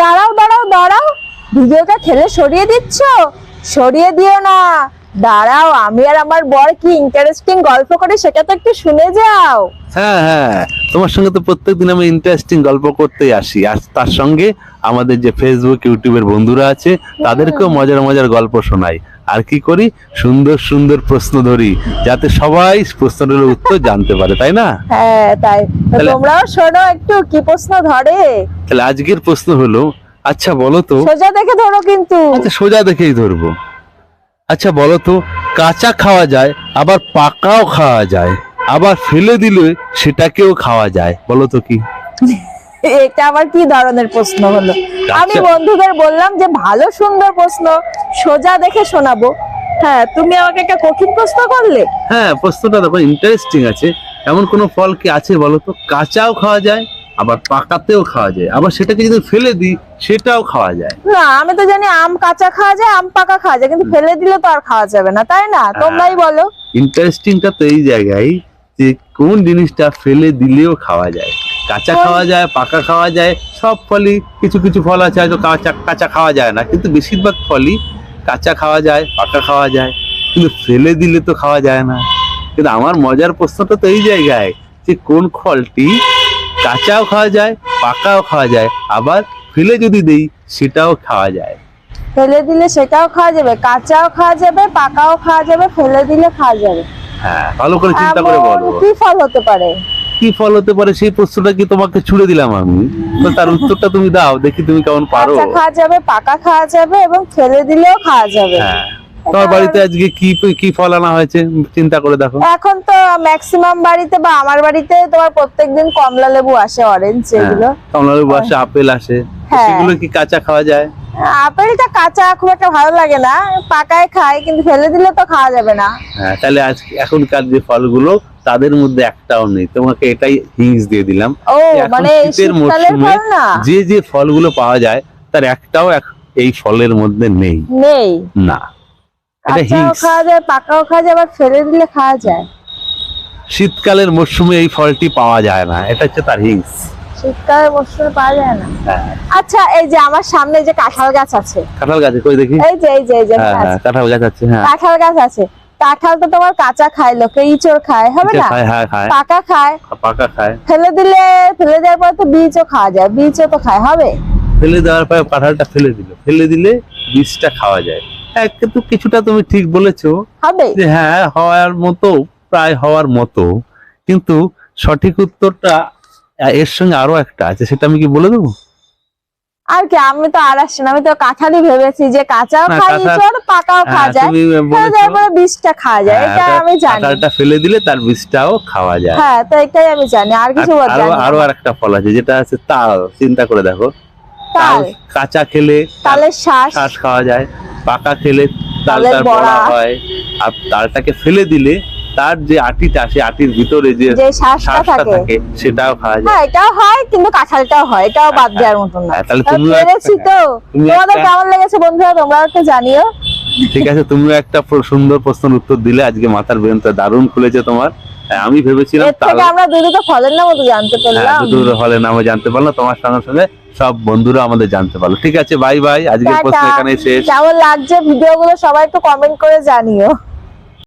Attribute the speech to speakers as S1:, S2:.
S1: দাঁড়াও দাঁড়াও দাঁড়াও। ভিডিওটা ঠেলে সরিয়ে দিচ্ছ? সরিয়ে দিও না। দাঁড়াও আমি আর আমার বর কি ইন্টারেস্টিং গল্প করে সেটা তো একটু শুনে যাও।
S2: হ্যাঁ হ্যাঁ তোমার সঙ্গে তো প্রত্যেকদিন আমি ইন্টারেস্টিং গল্প করতেই আসি। আর তার সঙ্গে আমাদের যে ফেসবুক ইউটিউবের বন্ধুরা আছে তাদেরকেও মজার মজার গল্প শোনাই। আর কি করি? সুন্দর সুন্দর প্রশ্ন ধরি যাতে সবাই প্রশ্নের উত্তর জানতে পারে তাই না?
S1: হ্যাঁ তাই। তোমরাও শোনো একটু কি প্রশ্ন ধরে?
S2: তাহলে আজকের প্রশ্ন হলো আচ্ছা বলো তো।
S1: সোজা দেখে ধরো কিন্তু।
S2: আচ্ছা সোজা দেখেই ধরবো। আচ্ছা বলো তো কাঁচা খাওয়া যায় আবার পাকাও খাওয়া যায় আবার ফেলে দিলে সেটাকেও খাওয়া যায় বলো তো কি?
S1: এটা আবার কি ধরনের প্রশ্ন হলো? আমি বন্ধুদের বললাম যে ভালো সুন্দর প্রশ্ন। সোজা দেখে শোনাবো। হ্যাঁ তুমি আমাকে একটা কঠিন প্রশ্ন করলে?
S2: হ্যাঁ প্রশ্নটা দেখো ইন্টারেস্টিং আছে। এমন কোনো ফল কি আছে বলো তো? কাঁচাও খাওয়া যায় আবার পাকাতেও খাওয়া যায়। আবার সেটাকে যদি ফেলে দিই সেটাও খাওয়া যায়।
S1: না আমি তো জানি আম কাঁচা খাওয়া যায় আম পাকা খাওয়া যায় কিন্তু ফেলে দিলে তো আর খাওয়া যাবে না তাই না? তোমরাই বলো।
S2: ইন্টারেস্টিংটা তো এই জায়গায় যে কোন জিনিসটা ফেলে দিলেও খাওয়া যায়। কাঁচা খাওয়া যায় পাকা খাওয়া যায় সব ফলই কিছু কিছু ফল আছে হয়তো কাঁচা কাঁচা খাওয়া যায় না। কিন্তু বেশিরভাগ ফলই কাঁচা খাওয়া যায় পাকা খাওয়া যায় কিন্তু ফেলে দিলে তো খাওয়া যায় না। কিন্তু আমার মজার প্রশ্নটা তো এই জায়গায় যে কোন ফলটি কাঁচাও খাওয়া যায় পাকাও খাওয়া যায় আবার ফেলে যদি দেই সেটাও খাওয়া যায়।
S1: ফেলে দিলে সেটাও খাওয়া যাবে কাঁচাও খাওয়া যাবে পাকাও খাওয়া যাবে ফেলে দিলে খাওয়া যাবে।
S2: হ্যাঁ ভালো করে চিন্তা করে বলো।
S1: কি ফল হতে পারে?
S2: কি ফল হতে পারে সেই প্রশ্নটা কি তোমাকে ছুড়ে দিলাম আমি? তো তার উত্তরটা তুমি দাও দেখি তুমি কেমন পারো।
S1: কাঁচা খাওয়া যাবে পাকা খাওয়া যাবে এবং ফেলে দিলেও খাওয়া যাবে।
S2: হ্যাঁ। তোমার বাড়িতে আজকে কি কি ফল আনা হয়েছে? চিন্তা করে দেখো।
S1: এখন তো ম্যাক্সিমাম বাড়িতে বা আমার বাড়িতে তোমার প্রত্যেকদিন কমলা লেবু আসে অরেঞ্জ এগুলো।
S2: কমলালেবু আসে আপেল আসে।
S1: হ্যাঁ।
S2: সেগুলো কি কাঁচা খাওয়া যায়?
S1: আপেলটা কাঁচা খুব একটা ভালো লাগে না পাকায় খাই কিন্তু ফেলে দিলে তো খাওয়া যাবে না।
S2: হ্যাঁ তাহলে আজ এখনকার যে ফলগুলো তাদের মধ্যে একটাও নেই। তোমাকে এটাই হিংস দিয়ে দিলাম
S1: ও
S2: যে
S1: মানে
S2: শীতের মরশুমে যে যে ফলগুলো পাওয়া যায় তার একটাও এই ফলের মধ্যে নেই।
S1: নেই?
S2: না। এটা হিংস
S1: খাওয়া যায় পাকাও খাওয়া যায় আবার ফেলে দিলে খাওয়া যায়।
S2: শীতকালের মরশুমে এই ফলটি পাওয়া যায় না। এটা হচ্ছে তার হিংস
S1: শীতকালের মরশুমে পাওয়া যায় না।
S2: হ্যাঁ।
S1: আচ্ছা এই যে আমার সামনে যে কাঁঠাল গাছ আছে।
S2: কাঁঠাল গাছে কই দেখি?
S1: এই যে এই যে এই যে
S2: হ্যাঁ। হ্যাঁ কাঁঠাল গাছ আছে হ্যাঁ।
S1: কাঁঠাল গাছ আছে। কাঁঠাল তো তোমার কাঁচা খায় লোকে ইচড় খায় হবে না? পাকা খায়।
S2: পাকা খায়।
S1: ফেলে দিলে ফেলে দেওয়ার পর তো বীজও খাওয়া যায় বীজও তো খায় হবে?
S2: ফেলে দেওয়ার পরে কাঁঠালটা ফেলে দিল। ফেলে দিলে বীজটা খাওয়া যায়। হ্যাঁ কিন্তু কিছুটা তুমি ঠিক বলেছ
S1: হবে?
S2: হ্যাঁ হওয়ার মতো প্রায় হওয়ার মতো। কিন্তু সঠিক উত্তরটা এর সঙ্গে আরও একটা আছে সেটা আমি কি বলে দেবো?
S1: আর কি আমি তো আর আসছি না আমি তো কাঁঠালই ভেবেছি যে কাঁচাও খায় পাকাও
S2: হ্যাঁ,
S1: খাওয়া যায়। পরে বীজটা খাওয়া যায়
S2: হ্যাঁ,
S1: এটা
S2: এটা
S1: আমি জানি।
S2: কাঁঠালটা ফেলে দিলে তার বীজটাও খাওয়া যায়।
S1: হ্যাঁ তো এটাই আমি জানি আর কিছু বলতে জানি
S2: আরও ফল আছে যেটা আছে তাল চিন্তা করে দেখো।
S1: তাল
S2: কাঁচা খেলে
S1: তালের শ্বাস?
S2: শ্বাস খাওয়া যায় পাকা খেলে তালটার।
S1: বড়া
S2: হয় আর তালটাকে ফেলে দিলে তার যে আটিটা সে আটির ভিতরে যে
S1: শ্বাসটা থাকে।
S2: সেটাও খাওয়া যায়।
S1: হ্যাঁ এটাও হয় কিন্তু কাঁঠালটাও হয় এটাও বাদ
S2: হ্যাঁ,
S1: দেওয়ার মতন না।
S2: হ্যাঁ, তাহলে
S1: তা
S2: তুমিও
S1: পেরেছি তো।
S2: তুমি
S1: তোমাদের কেমন লেগেছে বন্ধুরা তোমরা একটু জানিও।
S2: ঠিক আছে তুমি একটা সুন্দর প্রশ্নের উত্তর দিলে আজকে মাথার ব্রেনটা দারুণ খুলেছে তোমার। হ্যাঁ, আমি ভেবেছিলাম
S1: আমরা দুটো ফলের নামও তো জানতে
S2: হ্যাঁ
S1: পারলাম।
S2: দুটো হলে নামে জানতে পারলাম তোমার সঙ্গে সঙ্গে সব বন্ধুরা আমাদের জানতে পারল। ঠিক আছে বাই বাই আজকের প্রশ্ন। এখানেই শেষ।
S1: কেমন লাগছে ভিডিওগুলো সবাই একটু কমেন্ট করে জানিও।